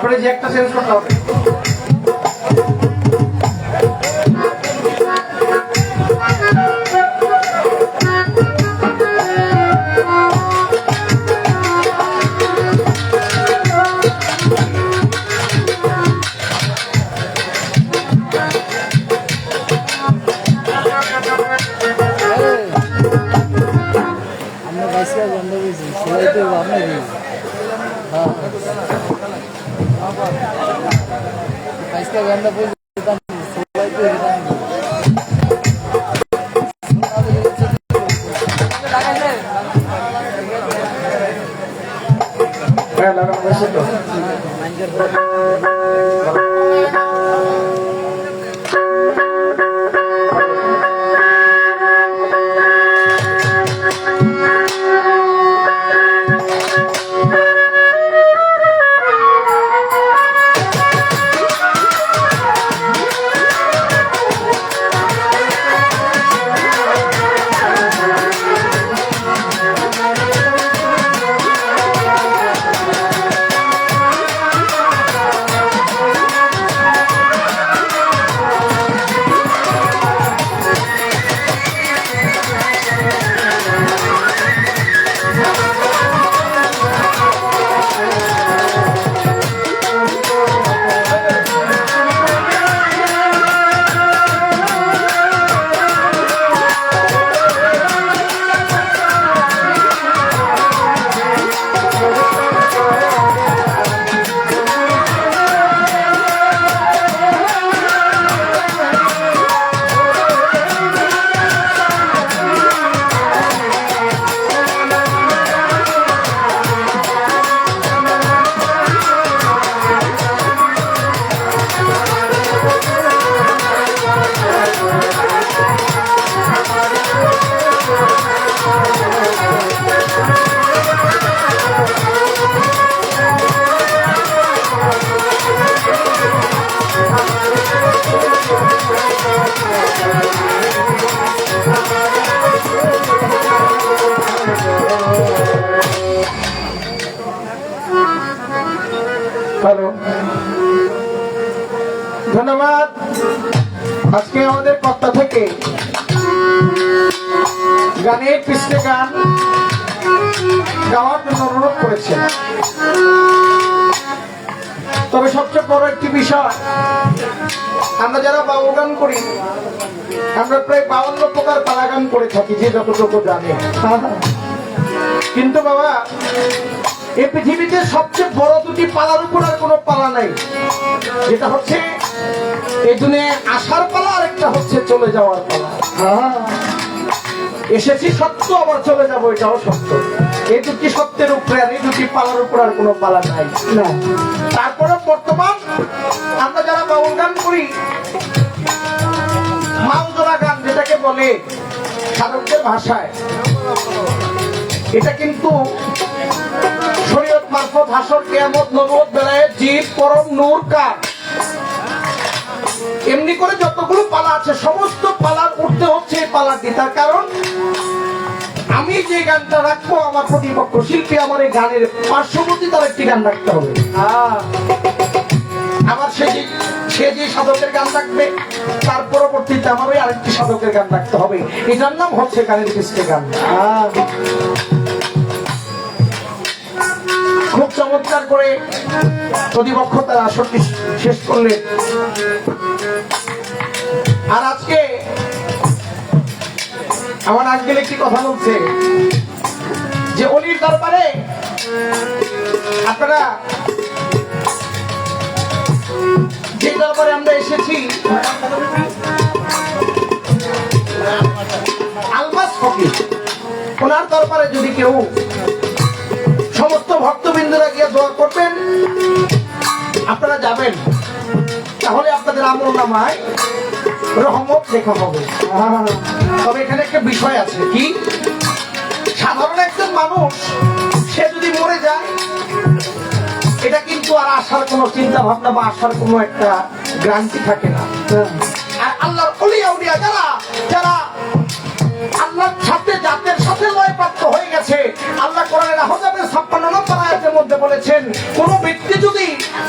আপনার যে একটা চেঞ্জ করতে হবে বাইশটা বন্ধ করেছি সেলাই আজকে আমাদের কর্তা থেকে গানের পৃষ্ঠে গান গাওয়ার জন্য অনুরোধ করেছে। তবে সবচেয়ে বড় একটি বিষয়, আমরা যারা বাউল গান করি, আমরা প্রায় বাউন্ন প্রকার পালা গান করে থাকি, যে যতটুকু জানে। কিন্তু বাবা এই পৃথিবীতে সবচেয়ে বড় দুটি পালার উপর আর কোনো পালা নাই। যেটা হচ্ছে এই দুনিয়ায় আসার পালা আর একটা হচ্ছে চলে যাওয়ার পালা। এসেছি সত্য আবার চলে যাব এটাও সত্য। এই দুটি সত্যের উপরে আর এই দুটি পালার উপর আর কোনো পালা নাই। না। তারপরে বর্তমান আমরা যারা বাউল গান করি মালজোড়া গান যেটাকে বলে সাধকদের ভাষায় এটা কিন্তু হাসর কেয়ামত নবত বেলায় জীব, পরম, নূর কার? এমনি করে যতগুলো পালা আছে, সমস্ত পালার উঠতে হচ্ছে এই পালাটি। তার কারণ, আমি যে গানটা রাখব, আমার প্রতিপক্ষ শিল্পী, আমার এই গানের পার্শ্ববর্তী তার একটি গান রাখতে হবে। আবার সে যে সে যে সাধকের গান রাখবে, তার পরবর্তীতে আমার ওই আরেকটি সাধকের গান রাখতে হবে। এটার নাম হচ্ছে গানের কৃষ্ণের গান। চমৎকার করে প্রতিপক্ষ তার আসরটি শেষ করলে আর আজকে আমার আঙ্কেল একটি কথা বলছে, যে অলির দরবারে আপনারা যে দরবারে আমরা এসেছি, আলমাস ফকির, ওনার দরবারে যদি কেউ সমস্ত ভক্তবৃন্দরা গিয়ে দোয়া করবেন। আপনারা যাবেন। তাহলে আপনাদের আমল নামায় রহমত লেখা হবে। তবে এখানে একটা বিষয় আছে, কি? সাধারণ একজন মানুষ, সে যদি মরে যায়, এটা কিন্তু আর আসার কোনো চিন্তা ভাবনা বা আসার কোনো একটা গ্রান্তি থাকে না। আর আল্লাহর কোরআনের ব্যক্তি যদি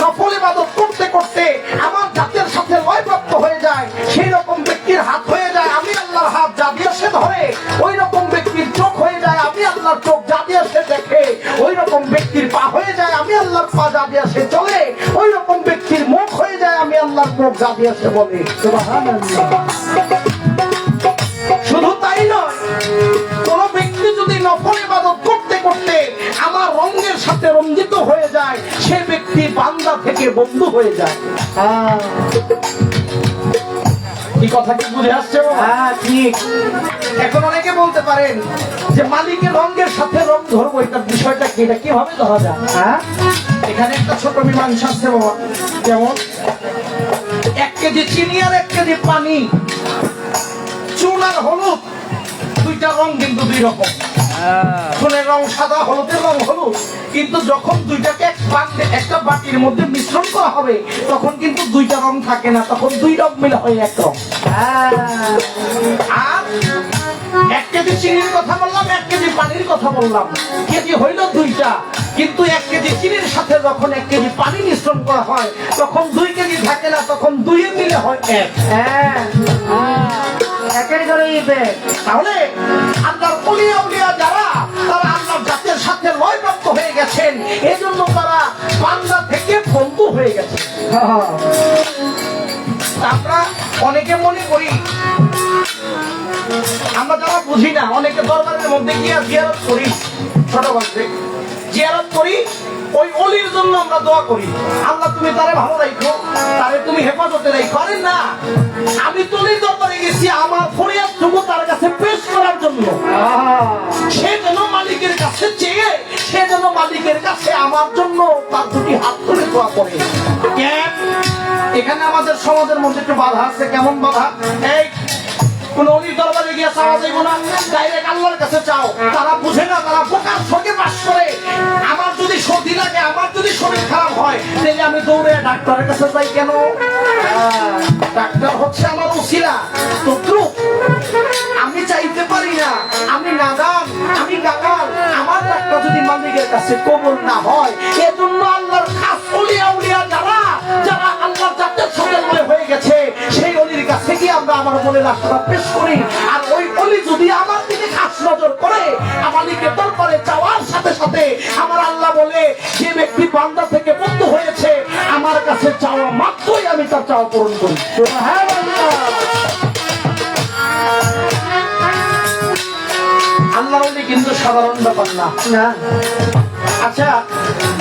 নফল ইবাদত করতে করতে আমার জাতের সাথে লয় প্রাপ্ত হয়ে যায়, সেই রকম ব্যক্তির হাত হয়ে যায়, আমি আল্লাহর হাত যা সে ধরে, ওই রকম ব্যক্তির চোখ হয়ে যায়, আমি আল্লাহর চোখ যা সে দেখে, ওই রকম ব্যক্তির পা হয়ে যায়, আমি আল্লাহর পা যা দিয়ে সে চলে, ওই রকম ব্যক্তির মুখ হয়ে যায়, আমি আল্লাহর মুখ যা সে বলে সুবহানাল্লাহ। সাথে রঞ্জিত হয়ে যায় সে ব্যক্তি বান্দা থেকে বন্ধু হয়ে যায়। কি কথা কি বুঝে আসছে হ্যাঁ, ঠিক। এখন অনেকে বলতে পারেন যে মালিকের রঙের সাথে রং ধরবো এটার বিষয়টা কি? এটা কীভাবে ধরা যায়? হ্যাঁ? এখানে একটা ছোট মীমাংসা আছে বাবা। যেমন এক কেজি চিনি আর এক কেজি পানি চুন আর হলুদ দুইটা রং কিন্তু দুই রকম। চুনের রং সাদা হলুদের রং হলুদ। কিন্তু যখন দুইটাকে এক একটা বাটির মধ্যে মিশ্রণ করা হবে তখন কিন্তু দুইটা রং থাকে না তখন দুই রং মিলে হয় এক রং। আর এক কেজি চিনির কথা বললাম এক কেজি পানির কথা বললাম। কেজি হইল দুইটা কিন্তু এক কেজি চিনির সাথে যখন এক কেজি পানি মিশ্রণ করা হয় তখন দুই কেজি থাকে না তখন দুইয়ে মিলে হয় এক। হ্যাঁ, আহ, একের করে ইবে। তাহলে আল্লাহর উলিয়া উলিয়া যারা, তারা আল্লাহর জাতের সাথে লয়প্রাপ্ত হয়ে গেছেন। এজন্য তারা বান্দা থেকে বন্ধু হয়ে গেছে। আমরা অনেকে মনে করি, আমরা যারা বুঝি না, অনেকে দরবারের মধ্যে গিয়ে জিয়ারত করি ছোট বাচ্চা জিয়ারত করি ওই অলির জন্য আমরা দোয়া করি। আল্লাহ, তুমি তারে ভালো রাখো তারে তুমি হেফাজতে রাখো আরে না, আমি তলির দরবারে গেছি আমার ফরিয়াদ টুকু তার কাছে পেশ করার জন্য। সে যেন মালিকের কাছে চেয়ে, সে যেন মালিকের কাছে আমার জন্য তার দুটি হাত তুলে দোয়া করে। কেন? এখানে আমাদের সমাজের মধ্যে একটু বাধা আছে। কেমন বাধা? এই দরবারে ডাইরেক্ট কাছে চাও। তারা বুঝে না, তারা আমার যদি লাগে, আমার যদি শরীর খারাপ হয় আমি দৌড়ে ডাক্তারের কাছে যাই কেন? ডাক্তার হচ্ছে আমার উসিলা। তদ্রুপ আমি চাইতে পারি না। আমি নাদান, আমি গাগাল আমার ডাক্তার যদি মালিকের কাছে কবল না হয় আমরা আমার মনে রাস্তা পেশ করি। আর ওই অলি যদি আমার দিকে খাস নজর করে আমাদেরকে দরবারে চাওয়ার সাথে সাথে আমার আল্লাহ বলে যে ব্যক্তি বান্দা থেকে বন্ধ হয়েছে আমার কাছে চাওয়া মাত্রই আমি তার চাওয়া পূরণ করি। সুবহানাল্লাহ। আল্লাহ কিন্তু সাধারণ ব্যাপার না। আচ্ছা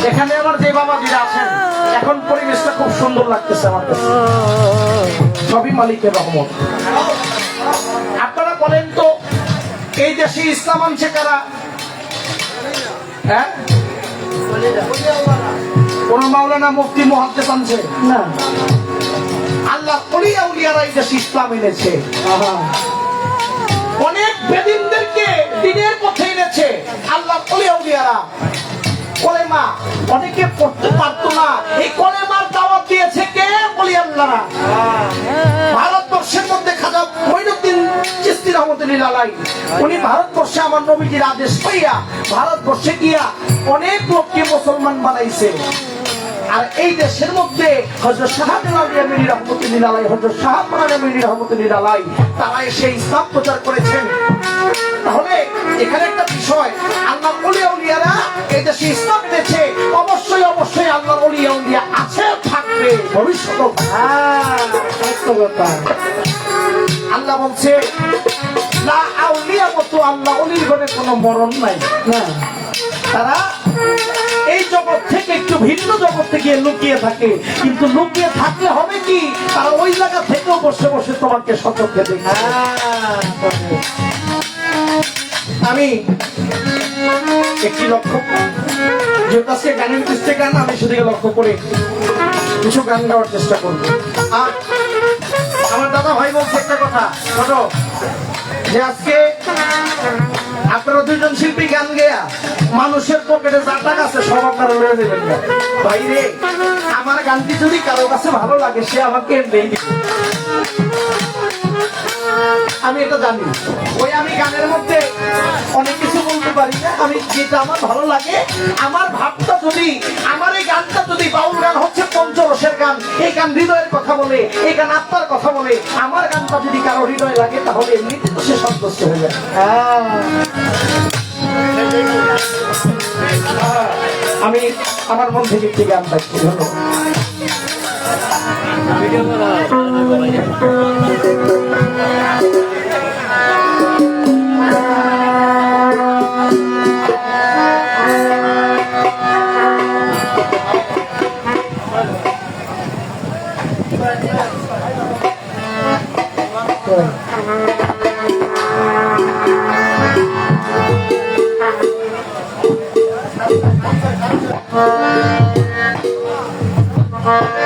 এখানে আমার যে বাবাজিরা আছেন এখন পরিবেশটা খুব সুন্দর লাগতেছে আমার কাছে। সবই মালিকের রহমত। বলেন তো এই দেশে ইসলাম আনছে কারা? হ্যাঁ? কোন মাওলানা মহাদ্দেশ আনছে। না, আল্লাহ উলিয়ারা এই দেশে ইসলাম এনেছে। অনেক বেদিনদেরকে দিনের পথে এনেছে। আল্লাহ উলিয়া উলিয়ারা। কলেমা অনেকে পড়তে পারতো না। এই কলেমার দাওয়াত দিয়েছে বলি আল্লাহরা ভারতবর্ষের প্রচার করেছেন। তাহলে এখানে একটা বিষয় আল্লাহ উলিয়ারা এই দেশে ইসলাম এনেছে। অবশ্যই অবশ্যই আল্লাহ উলিয়া উলিয়া ভবিষ্যৎ। আল্লাহ বলছে না আউলিয়া মতো আল্লাহ অলির ঘরে কোনো মরণ নাই। না, তারা এই জগৎ থেকে একটু ভিন্ন জগৎ থেকে লুকিয়ে থাকে। কিন্তু লুকিয়ে থাকলে হবে কি? তারা ওই জায়গা থেকেও বসে বসে তোমাকে সতর্ক দেখে আমি একটি লক্ষ্য যেহেতু আজকে গানের দৃষ্টি গান, আমি সেদিকে লক্ষ্য করে কিছু গান গাওয়ার চেষ্টা করব। আর আমার দাদা ভাই বলছে একটা কথা ছোট যে আজকে আপনারা দুজন শিল্পী গান গেয়া, মানুষের পকেটে যা টাকা আছে সব আপনারা লয়ে দেবেন না। বাইরে আমার গানটি যদি কারও কাছে ভালো লাগে, সে আমাকে এমনি আমি এটা জানি। ওই আমি গানের মধ্যে অনেক কিছু বলতে পারি না। আমি যেটা আমার ভালো লাগে, আমার ভাবটা যদি, আমার এই গানটা যদি বাউল গান হচ্ছে পঞ্চরসের গান, এই গান হৃদয়ের কথা বলে, এই গান আত্মার কথা বলে, আমার গানটা যদি কারও হৃদয় লাগে, তাহলে এমনিতে তো সে সন্তুষ্ট হয়ে যায় আমি আমার মন থেকে একটি গান পাচ্ছি, ধন্যবাদ। ভিডিও করা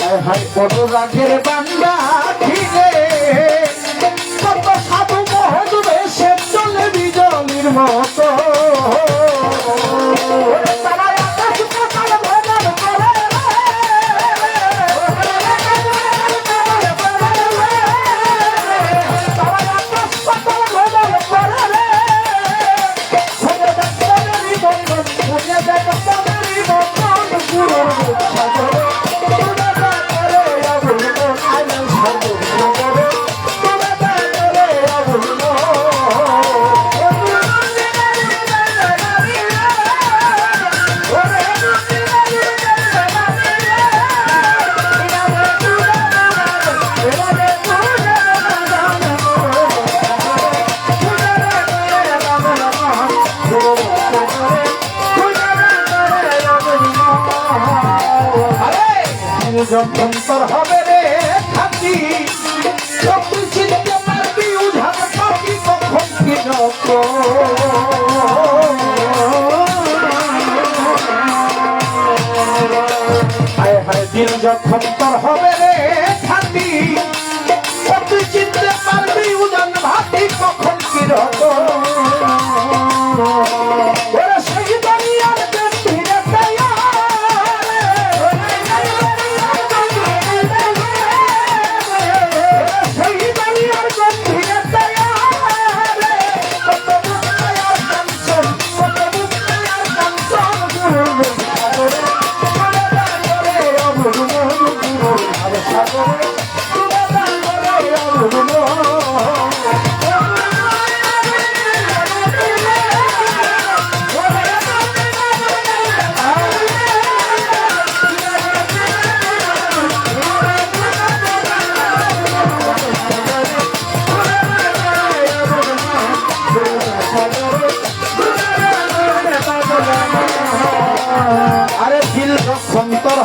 বিজলির হাই কত রাগের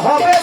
হবে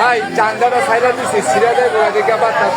ভাই চান্দাটা সাইডা দিছি সিরা দেয় গোড়া দিকে আবার তার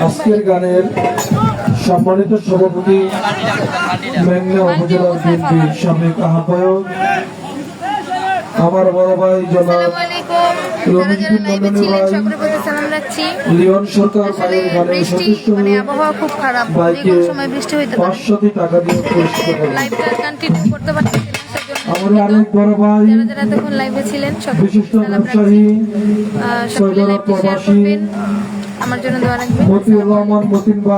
আজকের গানের সম্মানিত সভাপতি মেঘনা উপজেলা বিএনপির সাবেক আহ্বায়ক আমার বড় ভাই জনাব লিওন সরকার ভাইয়ের মানে হয়ে বাইকে পাঁচশোটি টাকা দিয়ে পুরস্কৃত করলেন বড় ভাই যারা যারা তখন লাইভে ছিলেন বিশিষ্ট ব্যবসায়ী সকলে লাইভটি শেয়ার করবেন। আমার জন্য দোয়া রাখবেন। মতিউর রহমান মতিন ভাই।